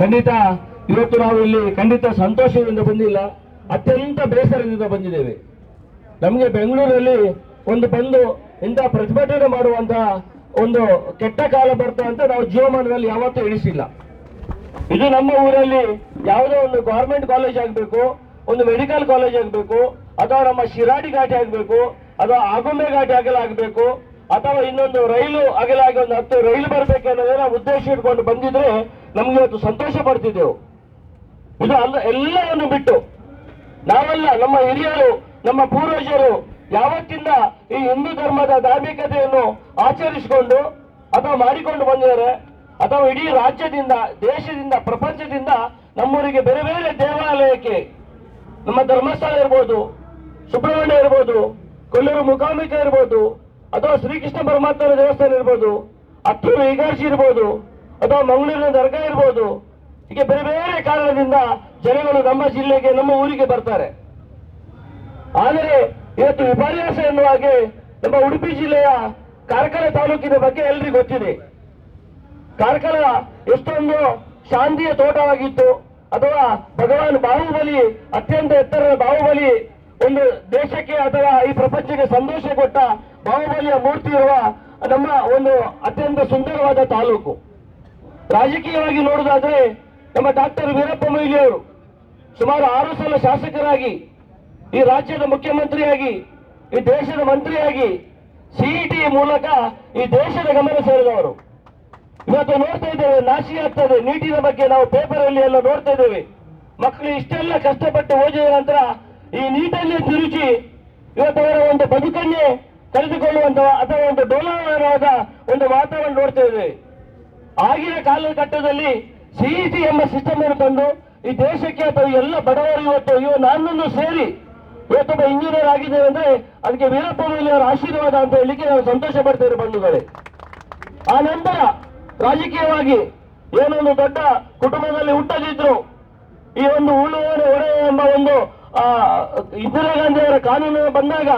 ಖಂಡಿತ ಇವತ್ತು ನಾವು ಇಲ್ಲಿ ಖಂಡಿತ ಸಂತೋಷದಿಂದ ಬಂದಿಲ್ಲ. ಅತ್ಯಂತ ಬೇಸರದಿಂದ ಬಂದಿದ್ದೇವೆ. ನಮಗೆ ಬೆಂಗಳೂರಲ್ಲಿ ಒಂದು ಬಂದು ಇಂಥ ಪ್ರತಿಭಟನೆ ಮಾಡುವಂತ ಒಂದು ಕೆಟ್ಟ ಕಾಲ ಬರ್ತಾ ಅಂತ ನಾವು ಜೀವಮಾನದಲ್ಲಿ ಯಾವತ್ತೂ ಎಣಿಸಿಲ್ಲ. ಇದು ನಮ್ಮ ಊರಲ್ಲಿ ಯಾವುದೋ ಒಂದು ಗೌರ್ಮೆಂಟ್ ಕಾಲೇಜ್ ಆಗಬೇಕು, ಒಂದು ಮೆಡಿಕಲ್ ಕಾಲೇಜ್ ಆಗಬೇಕು, ಅಥವಾ ನಮ್ಮ ಶಿರಾಡಿ ಘಾಟಿ ಆಗಬೇಕು, ಅಥವಾ ಆಗುಂಬೆ ಘಾಟಿ ಅಗಲ ಆಗಬೇಕು, ಅಥವಾ ಇನ್ನೊಂದು ರೈಲು ಅಗಲಾಗಿ ಒಂದು ಹತ್ತು ರೈಲು ಬರಬೇಕು ಅನ್ನೋದನ್ನ ಉದ್ದೇಶ ಇಟ್ಕೊಂಡು ಬಂದಿದ್ರೆ ನಮ್ಗೆ ಇವತ್ತು ಸಂತೋಷ ಪಡ್ತಿದ್ದೆವು. ಇದು ಅಲ್ಲ, ಎಲ್ಲವನ್ನು ಬಿಟ್ಟು ನಾವೆಲ್ಲ ನಮ್ಮ ಹಿರಿಯರು, ನಮ್ಮ ಪೂರ್ವಜರು ಯಾವತ್ತಿಂದ ಈ ಹಿಂದೂ ಧರ್ಮದ ಧಾರ್ಮಿಕತೆಯನ್ನು ಆಚರಿಸಿಕೊಂಡು ಅಥವಾ ಮಾಡಿಕೊಂಡು ಬಂದಿದ್ದಾರೆ, ಅಥವಾ ಇಡೀ ರಾಜ್ಯದಿಂದ, ದೇಶದಿಂದ, ಪ್ರಪಂಚದಿಂದ ನಮ್ಮೂರಿಗೆ ಬೇರೆ ಬೇರೆ ದೇವಾಲಯಕ್ಕೆ, ನಮ್ಮ ಧರ್ಮಸ್ಥಳ ಇರ್ಬೋದು, ಸುಬ್ರಹ್ಮಣ್ಯ ಇರ್ಬೋದು, ಕೊಲ್ಲೂರು ಮುಕಾಂಬಿಕೆ ಇರ್ಬೋದು, ಅಥವಾ ಶ್ರೀಕೃಷ್ಣ ಪರಮಾತ್ಮನ ದೇವಸ್ಥಾನ ಇರ್ಬೋದು ಹತ್ತೂರು ಈಗಾರ್ಜಿ ಇರ್ಬೋದು ಅಥವಾ ಮಂಗಳೂರಿನ ದರ್ಗಾ ಇರ್ಬೋದು. ಹೀಗೆ ಬೇರೆ ಬೇರೆ ಕಾರಣದಿಂದ ಜನಗಳು ನಮ್ಮ ಜಿಲ್ಲೆಗೆ, ನಮ್ಮ ಊರಿಗೆ ಬರ್ತಾರೆ. ಆದರೆ ಇವತ್ತು ವಿಪರ್ಯಾಸ ಎನ್ನುವ ಹಾಗೆ ನಮ್ಮ ಉಡುಪಿ ಜಿಲ್ಲೆಯ ಕಾರ್ಕಳ ತಾಲೂಕಿನ ಬಗ್ಗೆ ಎಲ್ರಿಗೂ ಗೊತ್ತಿದೆ. ಕಾರ್ಕಳ ಎಷ್ಟೊಂದು ಶಾಂತಿಯ ತೋಟವಾಗಿತ್ತು. ಅಥವಾ ಭಗವಾನ್ ಬಾಹುಬಲಿ, ಅತ್ಯಂತ ಎತ್ತರದ ಬಾಹುಬಲಿ, ಒಂದು ದೇಶಕ್ಕೆ ಅಥವಾ ಈ ಪ್ರಪಂಚಕ್ಕೆ ಸಂತೋಷ ಕೊಟ್ಟ ಬಾಹುಬಲಿಯ ಮೂರ್ತಿ ಇರುವ ನಮ್ಮ ಒಂದು ಅತ್ಯಂತ ಸುಂದರವಾದ ತಾಲೂಕು. ರಾಜಕೀಯವಾಗಿ ನೋಡುವುದಾದ್ರೆ ನಮ್ಮ ಡಾಕ್ಟರ್ ವೀರಪ್ಪ ಮೊಯ್ಲಿಯವರು ಸುಮಾರು ಆರು ಸಲ ಶಾಸಕರಾಗಿ ಈ ರಾಜ್ಯದ ಮುಖ್ಯಮಂತ್ರಿಯಾಗಿ, ಈ ದೇಶದ ಮಂತ್ರಿಯಾಗಿ ಸಿಇಟಿ ಮೂಲಕ ಈ ದೇಶದ ಗಮನ ಸೆಳೆದವರು. ಇವತ್ತು ನೋಡ್ತಾ ಇದ್ದೇವೆ, ನಾಶಿ ಆಗ್ತದೆ. ನೀಟಿನ ಬಗ್ಗೆ ನಾವು ಪೇಪರ್ ಅಲ್ಲಿ ಎಲ್ಲ ನೋಡ್ತಾ ಇದ್ದೇವೆ. ಮಕ್ಕಳು ಇಷ್ಟೆಲ್ಲ ಕಷ್ಟಪಟ್ಟು ಓದಿದ ನಂತರ ಈ ನೀಟಲ್ಲಿ ತಿರುಚಿ ಇವತ್ತು ಅವರ ಒಂದು ಬದುಕನ್ನೇ ಕಳೆದುಕೊಳ್ಳುವಂತ ಅಥವಾ ಒಂದು ಡೋಲಾದ ಒಂದು ವಾತಾವರಣ ನೋಡ್ತಾ ಇದ್ದೇವೆ. ಆಗಿನ ಕಾಲಘಟ್ಟದಲ್ಲಿ ಸಿಇಟಿ ಎಂಬ ಸಿಸ್ಟಮ್ ಅನ್ನು ತಂದು ಈ ದೇಶಕ್ಕೆ ಅಥವಾ ಎಲ್ಲ ಬಡವರು ಇವತ್ತು, ಇವ ನನ್ನನ್ನು ಸೇರಿ ಇವತ್ತೊಬ್ಬ ಇಂಜಿನಿಯರ್ ಆಗಿದ್ದೇವೆ ಅಂದ್ರೆ ಅದಕ್ಕೆ ವೀರಪ್ಪ ಮೊಯ್ಲಿ ಅವರ ಆಶೀರ್ವಾದ ಅಂತ ಹೇಳಿಕ್ಕೆ ನಾವು ಸಂತೋಷ ಪಡ್ತೇವೆ ಬಂಧುಗಳೇ. ಆ ನಂತರ ರಾಜಕೀಯವಾಗಿ ಏನೊಂದು ದೊಡ್ಡ ಕುಟುಂಬದಲ್ಲಿ ಹುಟ್ಟದಿದ್ರು. ಈ ಒಂದು ಉಳುವರೆ ಒಡೆ ಎಂಬ ಒಂದು ಇಂದಿರಾ ಗಾಂಧಿ ಅವರ ಕಾನೂನು ಬಂದಾಗ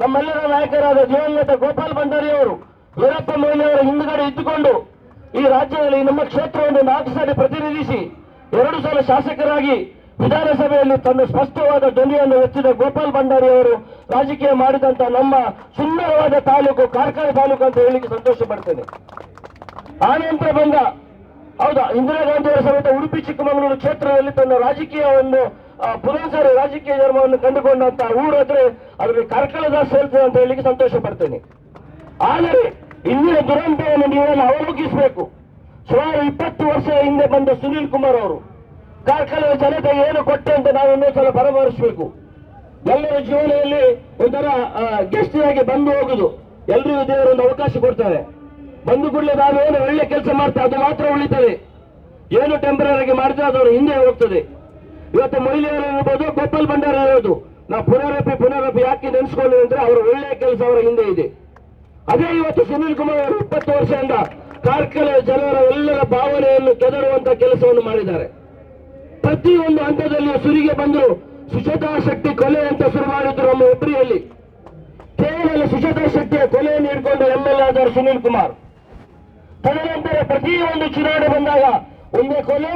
ನಮ್ಮೆಲ್ಲರ ನಾಯಕರಾದ ದಿವಂಗತ ಗೋಪಾಲ್ ಭಂಡಾರಿ ಅವರು ವೀರಪ್ಪ ಮೊಯ್ಲಿ ಅವರ ಹಿಂದುಗಡೆ ಇದ್ದುಕೊಂಡು ಈ ರಾಜ್ಯದಲ್ಲಿ ನಮ್ಮ ಕ್ಷೇತ್ರವನ್ನು ನಾಲ್ಕು ಸಾರಿ ಪ್ರತಿನಿಧಿಸಿ, ಎರಡು ಸಲ ಶಾಸಕರಾಗಿ ವಿಧಾನಸಭೆಯಲ್ಲಿ ತನ್ನ ಸ್ಪಷ್ಟವಾದ ಧ್ವನಿಯನ್ನು ಎತ್ತಿದ ಗೋಪಾಲ್ ಭಂಡಾರಿ ಅವರು ರಾಜಕೀಯ ಮಾಡಿದಂತ ನಮ್ಮ ಸುಂದರವಾದ ತಾಲೂಕು ಕಾರ್ಕಳ ತಾಲೂಕು ಅಂತ ಹೇಳಿಕ್ಕೆ ಸಂತೋಷ ಪಡ್ತೇನೆ. ನಂತರ ಬಂದ, ಹೌದಾ, ಇಂದಿರಾ ಗಾಂಧಿ ಅವರ ಸಮೇತ ಉಡುಪಿ ಚಿಕ್ಕಮಗಳೂರು ಕ್ಷೇತ್ರದಲ್ಲಿ ತನ್ನ ರಾಜಕೀಯವನ್ನು ಒಂದು ಪುನಃಸರಿ ರಾಜಕೀಯ ಧರ್ಮವನ್ನು ಕಂಡುಕೊಂಡಂತ ಊರಾದ್ರೆ ಅದರಲ್ಲಿ ಕಾರ್ಕಳದ ಸೇರ್ತದೆ ಅಂತ ಹೇಳಿಕ್ಕೆ ಸಂತೋಷ ಪಡ್ತೇನೆ. ಆದರೆ ಇಂದಿನ ದುರಂತವನ್ನು ನೀವೆಲ್ಲ ಅವಲೋಕಿಸಬೇಕು. ಸುಮಾರು ಇಪ್ಪತ್ತು ವರ್ಷ ಹಿಂದೆ ಬಂದ ಸುನೀಲ್ ಕುಮಾರ್ ಅವರು, ಕಾರ್ಕಳದ ಜನತೆ ಏನು ಕೊಟ್ಟೆ ಅಂತ ನಾವು ಇನ್ನೊಂದ್ಸಲ ಪರಾಮರ್ಶಿಸಬೇಕು. ಎಲ್ಲರ ಜೀವನದಲ್ಲಿ ಒಂಥರ ಗೆಸ್ಟ್ ಆಗಿ ಬಂದು ಹೋಗುದು. ಎಲ್ರಿಗೂ ದೇವರು ಒಂದು ಅವಕಾಶ ಕೊಡ್ತಾರೆ. ಬಂದು ಕೂಡಲೇ ನಾವು ಏನು ಒಳ್ಳೆ ಕೆಲಸ ಮಾಡ್ತಾ, ಅದು ಮಾತ್ರ ಉಳಿತದೆ. ಏನು ಟೆಂಪರರಿ ಮಾಡಿದ್ರೆ ಅದವರು ಹಿಂದೆ ಹೋಗ್ತದೆ. ಇವತ್ತು ಮಹಿಳೆಯರು ಇರ್ಬೋದು, ಗೋಪಾಲ್ ಭಂಡಾರ ಇರೋದು ನಾವು ಪುನರಪಿ ಪುನರಪಿ ಯಾಕೆ ನೆನೆಸ್ಕೊಂಡು ಅಂದ್ರೆ ಅವರ ಒಳ್ಳೆಯ ಕೆಲಸ ಅವರ ಹಿಂದೆ ಇದೆ. ಅದೇ ಇವತ್ತು ಸುನೀಲ್ ಕುಮಾರ್ ಅವರು ಇಪ್ಪತ್ತು ವರ್ಷದಿಂದ ಕಾರ್ಕಳ ಜನರ ಎಲ್ಲರ ಭಾವನೆಯನ್ನು ಕೆದರುವಂತ ಕೆಲಸವನ್ನು ಮಾಡಿದ್ದಾರೆ. ಪ್ರತಿಯೊಂದು ಹಂತದಲ್ಲಿ ಸುರಿಗೆ ಬಂದು ಸುಚೇತಾ ಶಕ್ತಿ ಕೊಲೆ ಅಂತ ಶುರು ಮಾಡಿದ್ರು ನಮ್ಮ ಹೆಬ್ರಿಯಲ್ಲಿ. ಕೇವಲ ಸುಚೇತಾ ಶಕ್ತಿಯ ಕೊಲೆಯನ್ನು ಹಿಡ್ಕೊಂಡು ಎಂ ಎಲ್ ಆದವರು ಸುನೀಲ್ ಕುಮಾರ್. ತದನಂತರ ಪ್ರತಿಯೊಂದು ಚುನಾವಣೆ ಬಂದಾಗ ಒಂದೇ ಕೊಲೆ,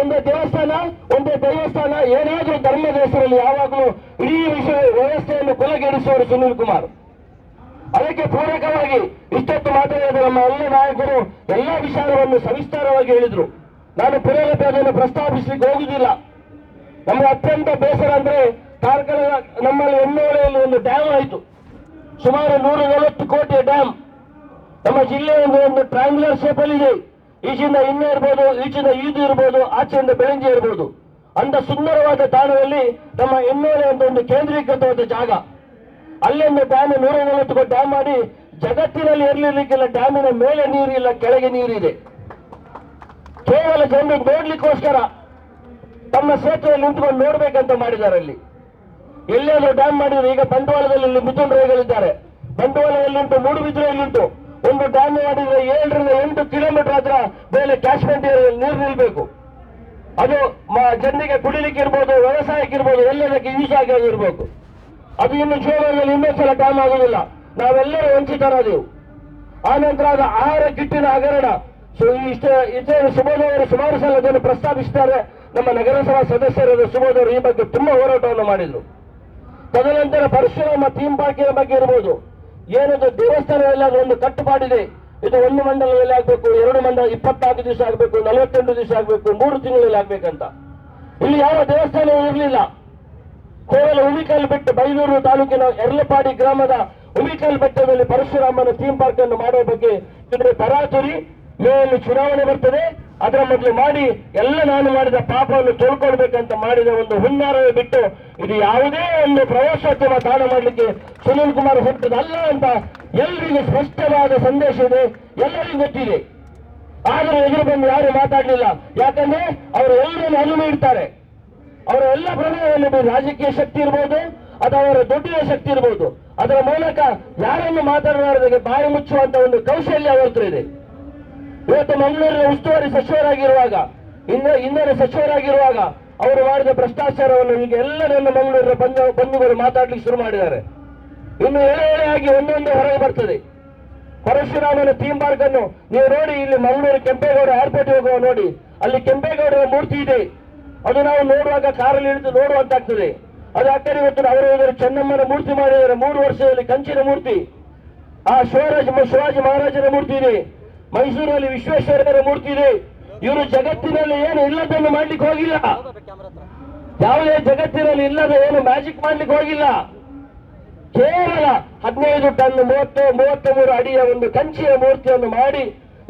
ಒಂದೇ ದೇವಸ್ಥಾನ ಒಂದೇ ದೇವಸ್ಥಾನ, ಏನಾದರೂ ಧರ್ಮದ ಹೆಸರಲ್ಲಿ ಯಾವಾಗಲೂ ಇಡೀ ವಿಷಯ ವ್ಯವಸ್ಥೆಯನ್ನು ಕೊಲೆಗೆಡಿಸುವರು ಸುನೀಲ್ ಕುಮಾರ್. ಅದಕ್ಕೆ ಪೂರಕವಾಗಿ ಇಷ್ಟೊತ್ತು ಮಾತಾಡಿದ ನಮ್ಮ ಎಲ್ಲ ನಾಯಕರು ಎಲ್ಲ ವಿಚಾರವನ್ನು ಸವಿಸ್ತಾರವಾಗಿ ಹೇಳಿದ್ರು. ನಾನು ಪುರಲಭ್ಯ ಅದನ್ನು ಪ್ರಸ್ತಾಪಿಸಲಿಕ್ಕೆ ಹೋಗುದಿಲ್ಲ. ನಮ್ಮ ಅತ್ಯಂತ ಬೇಸರ ಅಂದ್ರೆ ಕಾರ್ಕಳ ನಮ್ಮಲ್ಲಿ ಎನ್ನೋಳೆಯಲ್ಲಿ ಒಂದು ಡ್ಯಾಮ್ ಆಯಿತು. ಸುಮಾರು ನೂರ ನಲವತ್ತು ಕೋಟಿಯ ಡ್ಯಾಮ್. ನಮ್ಮ ಜಿಲ್ಲೆ ಒಂದು ಟ್ರಯಾಂಗ್ಯುಲರ್ ಶೇಪ್ ಅಲ್ಲಿ ಇದೆ. ಈಚಿಂದ ಇನ್ನೇ ಇರ್ಬೋದು, ಈಚಿಂದ ಈದು ಇರ್ಬೋದು, ಆಚೆಯಿಂದ ಬೆಳಂಜಿ ಇರ್ಬೋದು. ಅಂತ ಸುಂದರವಾದ ತಾಣದಲ್ಲಿ ನಮ್ಮ ಎನ್ನೋಳೆ ಅಂತ ಒಂದು ಕೇಂದ್ರೀಕೃತವಾದ ಜಾಗ. ಅಲ್ಲೊಂದು ಡ್ಯಾಮ್ ನೂರ ನಲವತ್ತು ಕೋಟಿ ಡ್ಯಾಮ್ ಮಾಡಿ ಜಗತ್ತಿನಲ್ಲಿ ಇರಲಿಕ್ಕಿಲ್ಲ ಡ್ಯಾಮಿನ ಮೇಲೆ ನೀರಿಲ್ಲ, ಕೆಳಗೆ ನೀರಿದೆ. ಕೇವಲ ಜನರಿಗೆ ನೋಡ್ಲಿಕ್ಕೋಸ್ಕರ ತಮ್ಮ ಸೇತುವೆಯಲ್ಲಿ ನಿಂತ್ಕೊಂಡು ನೋಡ್ಬೇಕಂತ ಮಾಡಿದ್ದಾರೆ ಅಲ್ಲಿ. ಎಲ್ಲಾದ್ರೂ ಡ್ಯಾಮ್ ಮಾಡಿದ್ರೆ ಈಗ ಬಂಟ್ವಾಳದಲ್ಲಿ ಇಲ್ಲಿ ಮಿಥುನ್ ರೈಗಳಿದ್ದಾರೆ ಬಂಟ್ವಾಳದಲ್ಲಿಂಟು ಮೂಡುಬಿದ್ರೆಯಲ್ಲಿಂಟು ಒಂದು ಡ್ಯಾಮ್ ಮಾಡಿದ್ರೆ ಏಳರಿಂದ ಎಂಟು ಕಿಲೋಮೀಟರ್ ಹತ್ರ ಮೇಲೆ ಕ್ಯಾಶ್ಮೆಂಟ್ ಏರಿಯಲ್ಲಿ ನೀರು ನಿಲ್ಬೇಕು. ಅದು ಜನರಿಗೆ ಕುಡಿಲಿಕ್ಕೆ ಇರ್ಬೋದು ಇರ್ಬೋದು ಎಲ್ಲದಕ್ಕೆ ಯೂಸ್ ಆಗಿರ್ಬೇಕು ಅದು ಇನ್ನು ಜೀವನದಲ್ಲಿ ಇನ್ನೊಂದು ಸಲ ಟೈಮ್ ಆಗುವುದಿಲ್ಲ. ನಾವೆಲ್ಲರೂ ವಂಚಿತರಾದೆವು. ಆ ನಂತರ ಅದು ಆಹಾರ ಕಿಟ್ಟಿನ ಹಗರಣ. ಸೊ ಇಷ್ಟ ಇಷ್ಟೇ ಸುಬೋಧವರು ಸುಮಾರು ಸಲ ಅದನ್ನು ಪ್ರಸ್ತಾಪಿಸಿದ್ದಾರೆ. ನಮ್ಮ ನಗರಸಭಾ ಸದಸ್ಯರಾದ ಸುಬೋಧವರು ಈ ಬಗ್ಗೆ ತುಂಬಾ ಹೋರಾಟವನ್ನು ಮಾಡಿದ್ರು. ತದನಂತರ ಪರಶುರಾಮ ಥೀಮ್ ಪಾರ್ಕಿನ ಬಗ್ಗೆ ಇರಬಹುದು ಏನದು ದೇವಸ್ಥಾನದಲ್ಲಿ ಅದು ಒಂದು ಕಟ್ಟುಪಾಡಿದೆ. ಇದು ಒಂದು ಮಂಡಲದಲ್ಲಿ ಆಗಬೇಕು, ಎರಡು ಮಂಡಲ ಇಪ್ಪತ್ತಾರು ದಿವಸ ಆಗಬೇಕು, ನಲವತ್ತೆಂಟು ದಿವಸ ಆಗಬೇಕು, ಮೂರು ತಿಂಗಳಲ್ಲಿ ಆಗ್ಬೇಕಂತ. ಇಲ್ಲಿ ಯಾವ ದೇವಸ್ಥಾನವೂ ಇರಲಿಲ್ಲ. ಕೇವಲ ಉಮಿಕಲ್ ಬೆಟ್ಟ ಬೈಲೂರು ತಾಲೂಕಿನ ಎರಲಪಾಡಿ ಗ್ರಾಮದ ಉಮಿಕಲ್ ಬೆಟ್ಟದಲ್ಲಿ ಪರಶುರಾಮನ ಥೀಮ್ ಪಾರ್ಕ್ ಅನ್ನು ಮಾಡುವ ಬಗ್ಗೆ ತರಾತುರಿ ಮೇಲೆ ಚುನಾವಣೆ ಬರ್ತದೆ. ಅದರ ಮೊದಲು ಮಾಡಿ, ಎಲ್ಲ ನಾನು ಮಾಡಿದ ಪಾಪವನ್ನು ತೊಳ್ಕೊಳ್ಬೇಕಂತ ಮಾಡಿದ ಒಂದು ಹುನ್ನಾರವೇ ಬಿಟ್ಟು ಇದು ಯಾವುದೇ ಒಂದು ಪ್ರವಾಸೋದ್ಯಮ ತಾಣ ಮಾಡಲಿಕ್ಕೆ ಸುನೀಲ್ ಕುಮಾರ್ ಹೊರಟದಲ್ಲ ಅಂತ ಎಲ್ಲರಿಗೂ ಸ್ಪಷ್ಟವಾದ ಸಂದೇಶ ಇದೆ. ಎಲ್ಲರಿಗೂ ಗೊತ್ತಿದೆ. ಆದರೂ ಎದುರು ಬಂದು ಯಾರು ಮಾತಾಡಲಿಲ್ಲ. ಯಾಕಂದ್ರೆ ಅವರು ಎಲ್ಲರನ್ನು ಅನುವು ಇಡ್ತಾರೆ. ಅವರ ಎಲ್ಲ ಬಿಡಿ ರಾಜಕೀಯ ಶಕ್ತಿ ಇರ್ಬೋದು, ಅಥವಾ ಅವರ ದುಡ್ಡಿನ ಶಕ್ತಿ ಇರ್ಬೋದು. ಅದರ ಮೂಲಕ ಯಾರನ್ನು ಮಾತನಾಡೋದಕ್ಕೆ ಬಾಯಿ ಮುಚ್ಚುವಂತ ಒಂದು ಕೌಶಲ್ಯ ಅವರತ್ರ ಇದೆ. ಇವತ್ತು ಮಂಗಳೂರಿನ ಉಸ್ತುವಾರಿ ಸಚಿವರಾಗಿರುವಾಗ ಇಂದ ಇಂಧನ ಸಚಿವರಾಗಿರುವಾಗ ಅವರು ಮಾಡಿದ ಭ್ರಷ್ಟಾಚಾರವನ್ನು ಈಗ ಎಲ್ಲರನ್ನು ಮಂಗಳೂರಿನ ಬಂದ, ಬಂಧುಗಳು ಮಾತಾಡ್ಲಿಕ್ಕೆ ಶುರು ಮಾಡಿದ್ದಾರೆ. ಇನ್ನು ಎಳೆ ಎಳೆಯಾಗಿ ಒಂದೊಂದು ಹೊರಗೆ ಬರ್ತದೆ. ಪರಶುರಾಮನ ಥೀಮ್ ಪಾರ್ಕ್ ಅನ್ನು ನೀವು ನೋಡಿ, ಇಲ್ಲಿ ಮಂಗಳೂರು ಕೆಂಪೇಗೌಡ ಏರ್ಪೋರ್ಟ್ ಹೋಗುವ ನೋಡಿ. ಅಲ್ಲಿ ಕೆಂಪೇಗೌಡರ ಮೂರ್ತಿ ಇದೆ. ಅದು ನಾವು ನೋಡುವಾಗ ಕಾರಲ್ಲಿ ಇಳಿದು ನೋಡುವಂತಾಗ್ತದೆ. ಅದು ಅಕ್ಕರೆ ಇವತ್ತು ಅವರು ಚೆನ್ನಮ್ಮನ ಮೂರ್ತಿ ಮಾಡಿದ್ದಾರೆ. ಮೂರು ವರ್ಷದಲ್ಲಿ ಕಂಚಿನ ಮೂರ್ತಿ. ಆ ಶಿವರಾಜ ಶಿವಾಜಿ ಮಹಾರಾಜರ ಮೂರ್ತಿ ಇದೆ. ಮೈಸೂರಲ್ಲಿ ವಿಶ್ವೇಶ್ವರರ ಮೂರ್ತಿ ಇದೆ. ಇವರು ಜಗತ್ತಿನಲ್ಲಿ ಏನು ಇಲ್ಲದನ್ನು ಮಾಡ್ಲಿಕ್ಕೆ ಹೋಗಿಲ್ಲ. ಯಾವುದೇ ಜಗತ್ತಿನಲ್ಲಿ ಇಲ್ಲದ ಏನು ಮ್ಯಾಜಿಕ್ ಮಾಡ್ಲಿಕ್ಕೆ ಹೋಗಿಲ್ಲ. ಕೇವಲ ಹದಿನೈದು ಟನ್ ಮೂವತ್ತು ಮೂವತ್ತ ಮೂರು ಅಡಿಯ ಒಂದು ಕಂಚಿಯ ಮೂರ್ತಿಯನ್ನು ಮಾಡಿ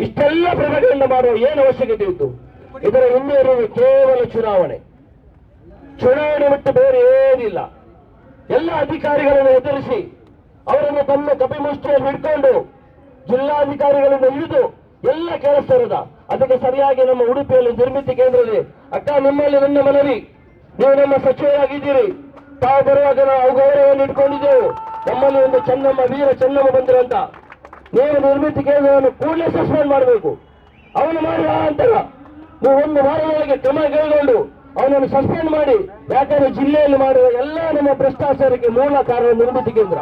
ಇಷ್ಟೆಲ್ಲ ಪ್ರಭೆಗಳನ್ನು ಮಾಡುವ ಏನು ಅವಶ್ಯಕತೆ ಇತ್ತು? ಇದರ ಹಿಂದೆ ಇರುವುದು ಕೇವಲ ಚುನಾವಣೆ. ಚುನಾವಣೆ ಬಿಟ್ಟು ಬೇರೆ ಏನಿಲ್ಲ. ಎಲ್ಲ ಅಧಿಕಾರಿಗಳನ್ನು ಎದುರಿಸಿ ಅವರನ್ನು ತಮ್ಮ ಕಪಿಮುಷ್ಟಿಯಲ್ಲಿ ಹಿಡ್ಕೊಂಡು ಜಿಲ್ಲಾಧಿಕಾರಿಗಳನ್ನು ಹಿಡಿದು ಎಲ್ಲ ಕೆಲಸದ ಅದಕ್ಕೆ ಸರಿಯಾಗಿ ನಮ್ಮ ಉಡುಪಿಯಲ್ಲಿ ನಿರ್ಮಿತಿ ಕೇಂದ್ರದಲ್ಲಿ ಅಕ್ಕ, ನಿಮ್ಮಲ್ಲಿ ನನ್ನ ಮನವಿ. ನೀವು ನಮ್ಮ ಸಚಿವರಾಗಿದ್ದೀರಿ. ತಾವು ಬರುವಾಗ ನಾವು ಗೌರವವನ್ನು ಇಟ್ಕೊಂಡಿದ್ದೆವು. ನಮ್ಮಲ್ಲಿ ಒಂದು ಚೆನ್ನಮ್ಮ, ವೀರ ಚೆನ್ನಮ್ಮ ಬಂದಿರಂತ ನೀವು ನಿರ್ಮಿತಿ ಕೇಂದ್ರವನ್ನು ಕೂಡಲೇ ಸಸ್ಪೆಂಡ್ ಮಾಡಬೇಕು. ಅವನು ಮಾಡುವ ಅಂತಲ್ಲ ಒಂದು ವಾರದೊಳಗೆ ಕ್ರಮ ಕೈಗೊಂಡು ಅವನನ್ನು ಸಸ್ಪೆಂಡ್ ಮಾಡಿ, ಯಾಕಂದ್ರೆ ಜಿಲ್ಲೆಯಲ್ಲಿ ಮಾಡುವ ಎಲ್ಲ ನಮ್ಮ ಭ್ರಷ್ಟಾಚಾರಕ್ಕೆ ಮೂಲ ಕಾರಣ ನಿರ್ಮಿತಿ ಕೇಂದ್ರ.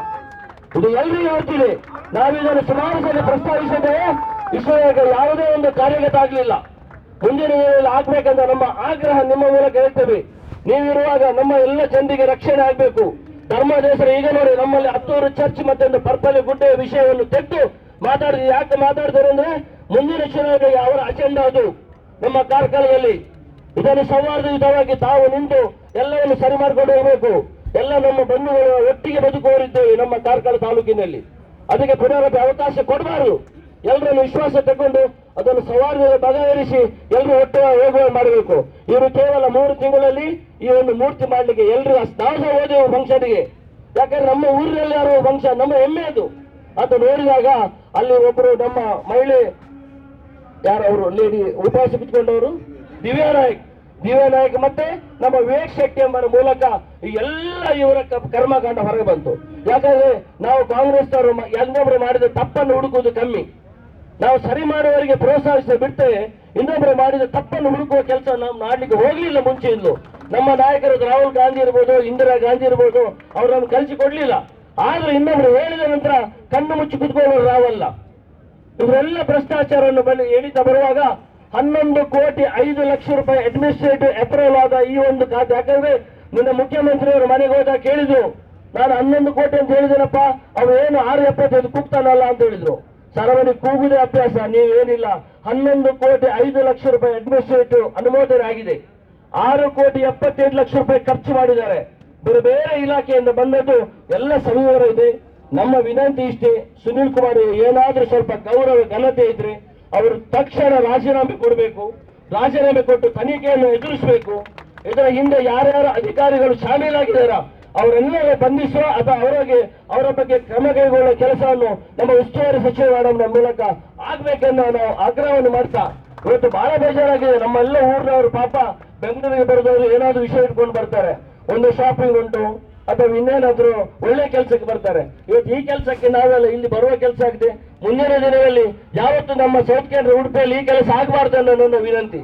ಇದು ಎಲ್ರಿಗೂ ಹೇಳ್ತೀವಿ ನಾವಿದನ್ನು ಸುಮಾರು ಸಲ ಪ್ರಸ್ತಾವಿಸಿದ್ದೇವೆ ವಿಷಯಕ್ಕೆ ಯಾವುದೇ ಒಂದು ಕಾರ್ಯಗತ ಆಗಲಿಲ್ಲ. ಮುಂದಿನ ದಿನಗಳಲ್ಲಿ ಆಗ್ಬೇಕಂತ ನಮ್ಮ ಆಗ್ರಹ ನಿಮ್ಮ ಮೂಲಕ ಹೇಳ್ತೇವೆ. ನೀವಿರುವಾಗ ನಮ್ಮ ಎಲ್ಲ ಜನರಿಗೆ ರಕ್ಷಣೆ ಆಗಬೇಕು. ಧರ್ಮ ದೇಶರು ಈಗ ನೋಡಿ, ನಮ್ಮಲ್ಲಿ ಹತ್ತೂರು ಚರ್ಚ್ ಮತ್ತೆ ಒಂದು ಪರ್ಪಲಿ ಗುಡ್ಡೆಯ ವಿಷಯವನ್ನು ತೆಗೆದು ಮಾತಾಡಿದ, ಯಾಕೆ ಮಾತಾಡ್ತಾರೆ ಅಂದ್ರೆ ಮುಂದಿನ ಚುನಾವಣೆಗೆ ಅವರ ಅಜೆಂಡಾ ಅದು. ನಮ್ಮ ಕಾರ್ಕಳದಲ್ಲಿ ಇದನ್ನು ಸೌಹಾರ್ದಯುತವಾಗಿ ತಾವು ನಿಂತು ಎಲ್ಲವನ್ನು ಸರಿ ಮಾಡಿಕೊಂಡು ಹೋಗಬೇಕು ಎಲ್ಲ ನಮ್ಮ ಬಂಧುಗಳು ಒಟ್ಟಿಗೆ ಬದುಕುವರಿದ್ದೇವೆ ನಮ್ಮ ಕಾರ್ಕಳ ತಾಲೂಕಿನಲ್ಲಿ. ಅದಕ್ಕೆ ಪುನರಪಿ ಅವಕಾಶ ಕೊಡಬಾರದು. ಎಲ್ಲರನ್ನು ವಿಶ್ವಾಸ ತಗೊಂಡು ಅದನ್ನು ಸೌಹಾರ್ದ ಬಗೆಹರಿಸಿ ಎಲ್ಲರೂ ಒಟ್ಟು ಹೋಗುವ ಮಾಡಬೇಕು. ಇವರು ಕೇವಲ ಮೂರು ತಿಂಗಳಲ್ಲಿ ಈ ಒಂದು ಮೂರ್ತಿ ಮಾಡಲಿಕ್ಕೆ ಎಲ್ಲರೂ ನಾವು ಹೋದೆವು ಫಂಕ್ಷನ್ಗೆ ಯಾಕಂದ್ರೆ ನಮ್ಮ ಊರಿನಲ್ಲಿ ಯಾರು ಫಂಕ್ಷನ್ ನಮ್ಮ ಹೆಮ್ಮೆ ಅದು. ಅದು ನೋಡಿದಾಗ ಅಲ್ಲಿ ಒಬ್ಬರು ನಮ್ಮ ಮಹಿಳೆ ಯಾರು ಅವರು ಲೇಡಿ ಉಪವಾಸ ಕುತ್ಕೊಂಡವರು ದಿವ್ಯಾ ನಾಯಕ್ ದಿವ್ಯಾ ನಾಯಕ್ ಮತ್ತೆ ನಮ್ಮ ವಿವೇಕ್ ಶೆಟ್ಟಿ ಎಂಬ ಮೂಲಕ ಎಲ್ಲ ಇವರ ಕರ್ಮಕಾಂಡ ಹೊರಗೆ ಬಂತು. ಯಾಕಂದ್ರೆ ನಾವು ಕಾಂಗ್ರೆಸ್ನವರು ಅವರು ಇನ್ನೊಬ್ರು ಮಾಡಿದ ತಪ್ಪನ್ನು ಹುಡುಕುವುದು ಕಮ್ಮಿ. ನಾವು ಸರಿ ಮಾಡುವವರಿಗೆ ಪ್ರೋತ್ಸಾಹಿಸ ಬಿಡ್ತೇವೆ ಇನ್ನೊಬ್ಬರು ಮಾಡಿದ ತಪ್ಪನ್ನು ಹುಡುಕುವ ಕೆಲಸ ನಾವು ಮಾಡಲಿಕ್ಕೆ ಹೋಗ್ಲಿಲ್ಲ ಮುಂಚೆ ಇಲ್ಲೂ ನಮ್ಮ ನಾಯಕರು ರಾಹುಲ್ ಗಾಂಧಿ ಇರ್ಬೋದು, ಇಂದಿರಾ ಗಾಂಧಿ ಇರ್ಬೋದು, ಅವರನ್ನು ನಮ್ಗೆ ಕಲಿಸಿಕೊಡ್ಲಿಲ್ಲ ಆದ್ರೂ ಇನ್ನೊಬ್ರು ಹೇಳಿದ ನಂತರ ಕಣ್ಣು ಮುಚ್ಚಿ ಕುತ್ಕೊಳ್ಳೋರು ನಾವಲ್ಲ ಇವರೆಲ್ಲ ಭ್ರಷ್ಟಾಚಾರವನ್ನು ಬಳಿ ಎಣಿತಾ ಬರುವಾಗ ಹನ್ನೊಂದು ಕೋಟಿ ಐದು ಲಕ್ಷ ರೂಪಾಯಿ ಅಡ್ಮಿನಿಸ್ಟ್ರೇಟಿವ್ ಅಪ್ರೂವಲ್ ಆದ ಈ ಒಂದು ಖಾತೆ ಯಾಕಂದ್ರೆ ನಿನ್ನ ಮುಖ್ಯಮಂತ್ರಿಯವರು ಮನೆಗೆ ಹೋದಾಗ ಕೇಳಿದ್ರು, ನಾನು ಹನ್ನೊಂದು ಕೋಟಿ ಅಂತ ಹೇಳಿದೇನಪ್ಪ ಅವ್ರು ಏನು ಆರು ಎಪ್ಪತ್ತೈದು ಕೂಗ್ತಾನಲ್ಲ ಅಂತ ಹೇಳಿದ್ರು. ಸರವಣಿ ಕೂಗುದೇ ಅಭ್ಯಾಸ ನೀವೇನಿಲ್ಲ ಹನ್ನೊಂದು ಕೋಟಿ ಐದು ಲಕ್ಷ ರೂಪಾಯಿ ಅಡ್ಮಿನಿಸ್ಟ್ರೇಟಿವ್ ಅನುಮೋದನೆ ಆಗಿದೆ. ಆರು ಕೋಟಿ ಎಪ್ಪತ್ತೈದು ಲಕ್ಷ ರೂಪಾಯಿ ಖರ್ಚು ಮಾಡಿದ್ದಾರೆ. ಬೇರೆ ಬೇರೆ ಇಲಾಖೆಯಿಂದ ಬಂದದ್ದು ಎಲ್ಲ ಸವಿವರ ಇದೆ. ನಮ್ಮ ವಿನಂತಿ ಇಷ್ಟೇ, ಸುನೀಲ್ ಕುಮಾರ್ ಏನಾದ್ರೂ ಸ್ವಲ್ಪ ಗೌರವ, ಘನತೆ ಇದ್ರೆ ಅವರು ತಕ್ಷಣ ರಾಜೀನಾಮೆ ಕೊಡಬೇಕು. ರಾಜೀನಾಮೆ ಕೊಟ್ಟು ತನಿಖೆಯನ್ನು ಎದುರಿಸಬೇಕು. ಇದರ ಹಿಂದೆ ಯಾರ್ಯಾರ ಅಧಿಕಾರಿಗಳು ಶಾಮೀಲಾಗಿದ್ದಾರ ಅವರೆಲ್ಲರೂ ಬಂಧಿಸುವ ಅಥವಾ ಅವರಿಗೆ ಅವರ ಬಗ್ಗೆ ಕ್ರಮ ಕೈಗೊಳ್ಳುವ ಕೆಲಸವನ್ನು ನಮ್ಮ ಉಸ್ತುವಾರಿ ಸಚಿವ ಮೇಡಮ್ನ ಮೂಲಕ ಆಗ್ಬೇಕೆಂದು ನಾವು ಆಗ್ರಹವನ್ನು ಮಾಡ್ತಾ, ಇವತ್ತು ಬಹಳ ಬೇಜಾರಾಗಿದೆ. ನಮ್ಮೆಲ್ಲ ಊರಿನವರು ಪಾಪ ಬೆಂಗಳೂರಿಗೆ ಬರೆದವರು ಏನಾದರೂ ವಿಷಯ ಇಟ್ಕೊಂಡು ಬರ್ತಾರೆ. ಒಂದು ಶಾಪಿಂಗ್ ಉಂಟು ಅಥವಾ ಇನ್ನೇನಾದ್ರೂ ಒಳ್ಳೆ ಕೆಲಸಕ್ಕೆ ಬರ್ತಾರೆ. ಇವತ್ತು ಈ ಕೆಲಸಕ್ಕೆ ನಾವೆಲ್ಲ ಇಲ್ಲಿ ಬರುವ ಕೆಲಸ ಆಗಿದೆ ಮುಂದಿನ ದಿನಗಳಲ್ಲಿ ಯಾವತ್ತು ನಮ್ಮ ಸೌತ್ ಕೇಂದ್ರ ಉಡುಪಿಯಲ್ಲಿ ಈ ಕೆಲಸ ಆಗಬಾರ್ದು ಅನ್ನೋ ನನ್ನ ವಿನಂತಿ.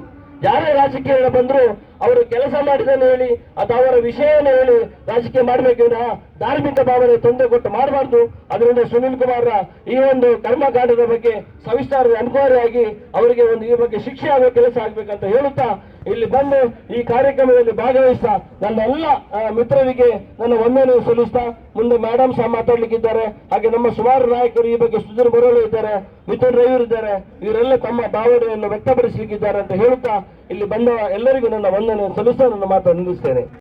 ಯಾರೇ ರಾಜಕೀಯ ಬಂದ್ರು ಅವರು ಕೆಲಸ ಮಾಡಿದನ್ನು ಹೇಳಿ ಅಥವಾ ಅವರ ವಿಷಯವನ್ನು ಹೇಳಿ ರಾಜಕೀಯ ಮಾಡಬೇಕು ವಿನಃ ಧಾರ್ಮಿಕ ಭಾವನೆ ತೊಂದರೆ ಕೊಟ್ಟು ಮಾಡಬಾರ್ದು. ಅದರಿಂದ ಸುನಿಲ್ ಕುಮಾರ್ ಈ ಒಂದು ಕರ್ಮಕಾಂಡದ ಬಗ್ಗೆ ಸವಿಸ್ತಾರದ ಆಗಿ ಅವರಿಗೆ ಒಂದು ಈ ಬಗ್ಗೆ ಶಿಕ್ಷೆ ಆಗುವ ಕೆಲಸ ಆಗ್ಬೇಕಂತ ಹೇಳುತ್ತಾ ಇಲ್ಲಿ ಬಂದು ಈ ಕಾರ್ಯಕ್ರಮದಲ್ಲಿ ಭಾಗವಹಿಸ್ತಾ ನನ್ನ ಎಲ್ಲ ಮಿತ್ರರಿಗೆ ನನ್ನ ವಂದನೆ ಸಲ್ಲಿಸ್ತಾ. ಮುಂದೆ ಮೇಡಮ್ ಸಹ ಮಾತಾಡ್ಲಿಕ್ಕಿದ್ದಾರೆ. ಹಾಗೆ ನಮ್ಮ ಸುಮಾರು ನಾಯಕರು ಈ ಬಗ್ಗೆ ಸುಧೀರ್ ಬರೋಳು ಇದ್ದಾರೆ, ಮಿಥುನ್ ರೈವರು ಇದ್ದಾರೆ. ಇವರೆಲ್ಲ ತಮ್ಮ ಭಾವನೆಯನ್ನು ವ್ಯಕ್ತಪಡಿಸಲಿಕ್ಕಿದ್ದಾರೆ ಅಂತ ಹೇಳುತ್ತಾ ಇಲ್ಲಿ ಬಂದ ಎಲ್ಲರಿಗೂ ನನ್ನ ವಂದನೆ ಸಲ್ಲಿಸ್ತಾ ನನ್ನ ಮಾತು ನಿಲ್ಲಿಸ್ತೇನೆ